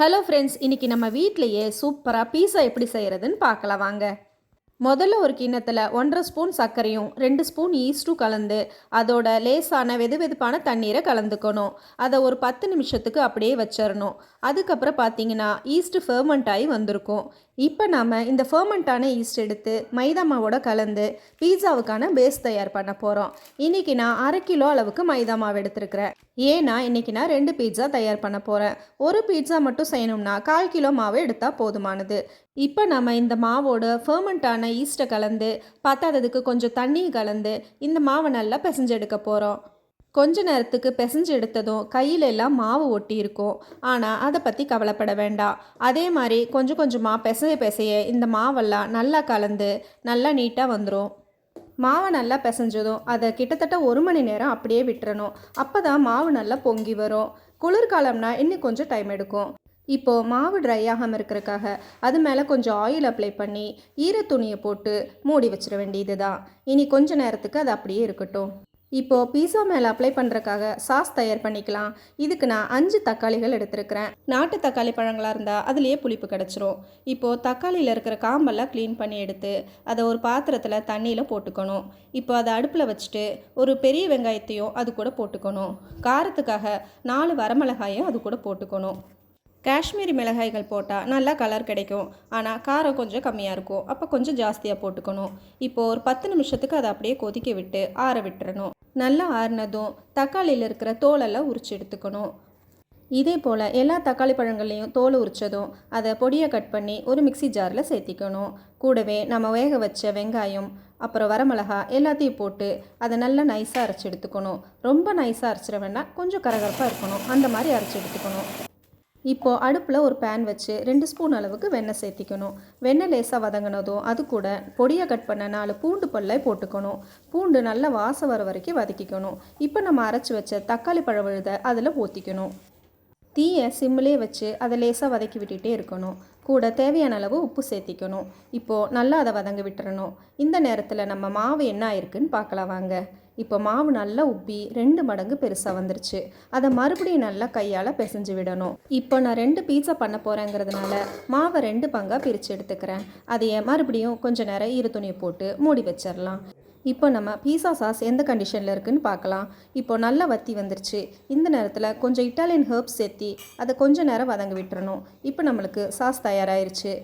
Hello friends இன்றைக்கி நம்ம வீட்லேயே சூப்பராக பீஸா எப்படி செய்கிறதுன்னு பார்க்கலாம் வாங்க. முதல்ல ஒரு கிண்ணத்தில் ஒன்றரை ஸ்பூன் சர்க்கரையும் ரெண்டு ஸ்பூன் ஈஸ்ட்டும் கலந்து அதோட லேசான வெது வெதுப்பான தண்ணீரை கலந்துக்கணும். அதை ஒரு பத்து நிமிஷத்துக்கு அப்படியே வச்சிடணும். அதுக்கப்புறம் பார்த்தீங்கன்னா ஈஸ்ட் ஃபர்மெண்ட் ஆகி வந்திருக்கும். இப்போ நாம் இந்த ஃபர்மெண்ட்டான ஈஸ்ட் எடுத்து மைதா மாவோட கலந்து பீஸாவுக்கான பேஸ் தயார் பண்ண போகிறோம் இன்றைக்கி நான் அரை கிலோ அளவுக்கு மைதா மாவு எடுத்துருக்கிறேன். ஏன்னா இன்றைக்கி நான் ரெண்டு பீட்சா தயார் பண்ண போகிறேன் ஒரு பீட்சா மட்டும் செய்யணும்னா கால் கிலோ மாவு எடுத்தால் போதுமானது. இப்போ நம்ம இந்த மாவோட ஃபர்மெண்ட்டான ஈஸ்ட்டை கலந்து பத்தாததுக்கு கொஞ்சம் தண்ணி கலந்து இந்த மாவை நல்லா பிசைஞ்செடுக்க போகிறோம் கொஞ்ச நேரத்துக்கு பிசைஞ்சு எடுத்ததும் கையில எல்லாம் மாவு ஒட்டி இருக்கும். ஆனால் அதை பற்றி கவலைப்பட வேண்டாம் அதே மாதிரி கொஞ்சம் கொஞ்சமாக பிசைய பிசைய இந்த மாவெல்லாம் நல்லா கலந்து நல்லா நீட்டாக வந்துடும் மாவை நல்லா பிசைஞ்சதும் அதை கிட்டத்தட்ட ஒரு மணி நேரம் அப்படியே விட்டுறணும். அப்போ தான் மாவு நல்லா பொங்கி வரும். குளிர்காலம்னா இன்னும் கொஞ்சம் டைம் எடுக்கும். இப்போது மாவு ட்ரை ஆகாமல் இருக்கிறக்காக அது மேலே கொஞ்சம் ஆயில் அப்ளை பண்ணி ஈர துணியை போட்டு மூடி வச்சிட வேண்டியது தான் இனி கொஞ்ச நேரத்துக்கு அது அப்படியே இருக்கட்டும். இப்போது பீஸா மேலே அப்ளை பண்ணுறக்காக சாஸ் தயார் பண்ணிக்கலாம். இதுக்கு நான் அஞ்சு தக்காளிகள் எடுத்திருக்கிறேன். நாட்டு தக்காளி பழங்களாக இருந்தால் அதுலேயே புளிப்பு கிடச்சிரும். இப்போது தக்காளியில் இருக்கிற காம்பெல்லாம் க்ளீன் பண்ணி எடுத்து அதை ஒரு பாத்திரத்தில் தண்ணியில் போட்டுக்கணும். இப்போ அதை அடுப்பில் வச்சுட்டு ஒரு பெரிய வெங்காயத்தையும் அது கூட போட்டுக்கணும். காரத்துக்காக நாலு வரமிளகாயும் அது கூட போட்டுக்கணும். காஷ்மீரி மிளகாய்கள் போட்டால் நல்லா கலர் கிடைக்கும். ஆனால் காரம் கொஞ்சம் கம்மியாக இருக்கும். அப்போ கொஞ்சம் ஜாஸ்தியாக போட்டுக்கணும். இப்போது ஒரு பத்து நிமிஷத்துக்கு அதை அப்படியே கொதிக்க விட்டு ஆற விட்டுறணும். நல்லா ஆறினதும் தக்காளியில் இருக்கிற தோலெல்லாம் உரிச்சு எடுத்துக்கணும். இதே போல் எல்லா தக்காளி பழங்கள்லையும் தோல் உரித்ததும் அதை பொடியை கட் பண்ணி ஒரு மிக்சி ஜாரில் சேர்த்திக்கணும். கூடவே நம்ம வேக வச்ச வெங்காயம் அப்புறம் வரமிளகா எல்லாத்தையும் போட்டு அதை நல்லா நைஸாக அரைச்சி எடுத்துக்கணும். ரொம்ப நைஸாக அரைச்சிட வேண்டாம். கொஞ்சம் கரகரப்பாக இருக்கணும். அந்த மாதிரி அரைச்சி எடுத்துக்கணும். இப்போது அடுப்பில் ஒரு பேன் வச்சு ரெண்டு ஸ்பூன் அளவுக்கு வெண்ணெய் சேர்த்திக்கணும். வெண்ணெய் லேசாக வதங்கினதும் அது கூட பொடியாக கட் பண்ண நாலு பூண்டு பல்லை போட்டுக்கணும். பூண்டு நல்லா வாசம் வர வரைக்கும் வதக்கிக்கணும். இப்போ நம்ம அரைச்சி வச்ச தக்காளி பழ விழுத அதில் ஊற்றிக்கணும் தீயை சிம்மிலே வச்சு அதை லேசாக வதக்கி விட்டுட்டே இருக்கணும். கூட தேவையான அளவு உப்பு சேர்த்திக்கணும். இப்போது நல்லா அதை வதங்க விட்டுறணும். இந்த நேரத்தில் நம்ம மாவு என்ன ஆயிருக்குன்னு பார்க்கலாம் வாங்க. இப்போ மாவு நல்லா உப்பி ரெண்டு மடங்கு பெருசாக வந்துருச்சு. அதை மறுபடியும் நல்லா கையால் பிசைஞ்சு விடணும். இப்போ நான் ரெண்டு பீட்சா பண்ண போகிறேங்கிறதுனால மாவை ரெண்டு பங்காக பிரித்து எடுத்துக்கிறேன். அதையே மறுபடியும் கொஞ்சம் நேரம் ஈர துணியை போட்டு மூடி வச்சிடலாம் இப்போ நம்ம பீஸா சாஸ் எந்த கண்டிஷனில் இருக்குதுன்னு பார்க்கலாம். இப்போ நல்லா வத்தி வந்துருச்சு. இந்த நேரத்தில் கொஞ்சம் இட்டாலியன் ஹேர்ப்ஸ் சேர்த்தி அதை கொஞ்சம் நேரம் வதங்க விட்டுறணும். இப்போ நம்மளுக்கு சாஸ் தயாராகிருச்சு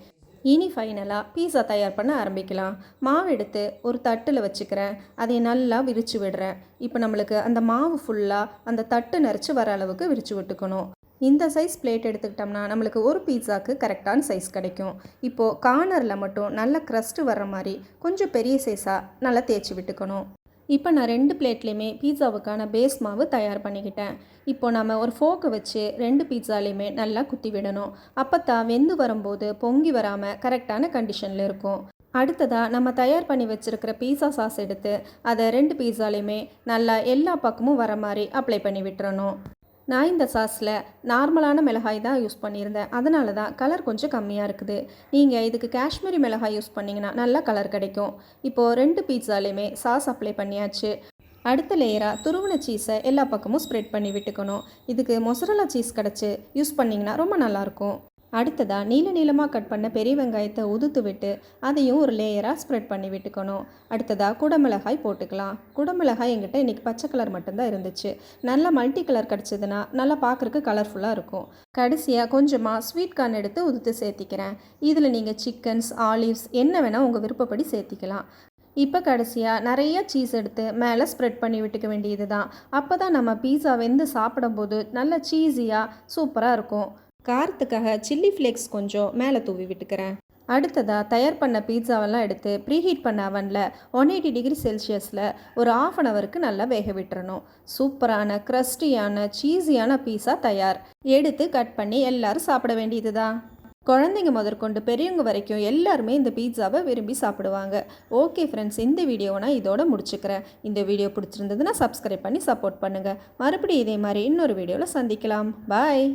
இனி ஃபைனலாக பீஸா தயார் பண்ண ஆரம்பிக்கலாம். மாவு எடுத்து ஒரு தட்டில் வச்சுக்கிறேன். அதை நல்லா விரித்து விடுறேன். இப்போ நம்மளுக்கு அந்த மாவு ஃபுல்லாக அந்த தட்டு நரைச்சி வர அளவுக்கு விரித்து விட்டுக்கணும். இந்த சைஸ் பிளேட் எடுத்துக்கிட்டோம்னா நம்மளுக்கு ஒரு பீட்சாக்கு கரெக்டான சைஸ் கிடைக்கும். இப்போது கார்னரில் மட்டும் நல்ல க்ரஸ்ட்டு வர்ற மாதிரி கொஞ்சம் பெரிய சைஸாக நல்லா தேய்ச்சி விட்டுக்கணும். இப்போ நான் ரெண்டு பிளேட்லேயுமே பீட்சாவுக்கான பேஸ் மாவு தயார் பண்ணிக்கிட்டேன். இப்போ நம்ம ஒரு ஃபோக்கை வச்சு ரெண்டு பீட்சாலையுமே நல்லா குத்தி விடணும். அப்போ தான் வெந்து வரும்போது பொங்கி வராமல் கரெக்டான கண்டிஷனில் இருக்கும். அடுத்ததாக நம்ம தயார் பண்ணி வச்சுருக்கிற பீஸா சாஸ் எடுத்து அதை ரெண்டு பீஸாலையுமே நல்லா எல்லா பக்கமும் வர மாதிரி அப்ளை பண்ணி விட்டுறணும். நான் இந்த சாஸில் நார்மலான மிளகாய் தான் யூஸ் பண்ணியிருந்தேன். அதனால தான் கலர் கொஞ்சம் கம்மியாக இருக்குது. நீங்கள் இதுக்கு காஷ்மீரி மிளகாய் யூஸ் பண்ணிங்கன்னா நல்லா கலர் கிடைக்கும். இப்போது ரெண்டு பீட்சாலையுமே சாஸ் அப்ளை பண்ணியாச்சு. அடுத்த லேயராக துருவன சீஸை எல்லா பக்கமும் ஸ்ப்ரெட் பண்ணி விட்டுக்கணும். இதுக்கு மொசரலா சீஸ் கிடச்சி யூஸ் பண்ணிங்கன்னா ரொம்ப நல்லாயிருக்கும் அடுத்ததாக நீல நீளமாக கட் பண்ண பெரிய வெங்காயத்தை உதுத்து விட்டு அதையும் ஒரு லேயராக ஸ்ப்ரெட் பண்ணி விட்டுக்கணும். அடுத்ததாக குடமிளகாய் போட்டுக்கலாம். குடமிளகாய் எங்கிட்ட இன்றைக்கி பச்சை கலர் மட்டும்தான் இருந்துச்சு. நல்லா மல்டி கலர் கிடச்சிதுன்னா நல்லா பார்க்குறக்கு கலர்ஃபுல்லாக இருக்கும். கடைசியாக கொஞ்சமாக ஸ்வீட் கார்ன் எடுத்து உதுத்து சேர்த்திக்கிறேன். இதில் நீங்கள் சிக்கன்ஸ் ஆலிவ்ஸ் என்ன வேணால் உங்கள் விருப்பப்படி சேர்த்திக்கலாம். இப்போ கடைசியாக நிறைய சீஸ் எடுத்து மேலே ஸ்ப்ரெட் பண்ணி விட்டுக்க வேண்டியது தான் அப்போ தான் நம்ம பீஸா வெந்து சாப்பிடும்போது நல்ல சீஸியாக சூப்பராக இருக்கும். காரத்துக்காக சில்லி ஃப்ளேக்ஸ் கொஞ்சம் மேலே தூவி விட்டுக்கிறேன். அடுத்ததாக தயார் பண்ண பீட்சாவெல்லாம் எடுத்து ப்ரீஹீட் பண்ண அவனில் ஒன் எயிட்டி டிகிரி செல்சியஸில் ஒரு ஆஃப் அன் ஹவருக்கு நல்லா வேக விட்டுறணும். சூப்பரான க்ரஸ்டியான சீஸியான பீஸா தயார். எடுத்து கட் பண்ணி எல்லாரும் சாப்பிட வேண்டியது தான் குழந்தைங்க முதற்கொண்டு பெரியவங்க வரைக்கும் எல்லாருமே இந்த பீட்சாவை விரும்பி சாப்பிடுவாங்க. ஓகே ஃப்ரெண்ட்ஸ் இந்த வீடியோவை நான் இதோட முடிச்சுக்கிறேன். இந்த வீடியோ பிடிச்சிருந்ததுன்னா சப்ஸ்கிரைப் பண்ணி சப்போர்ட் பண்ணுங்கள் மறுபடியும் இதே மாதிரி இன்னொரு வீடியோவில் சந்திக்கலாம். பாய்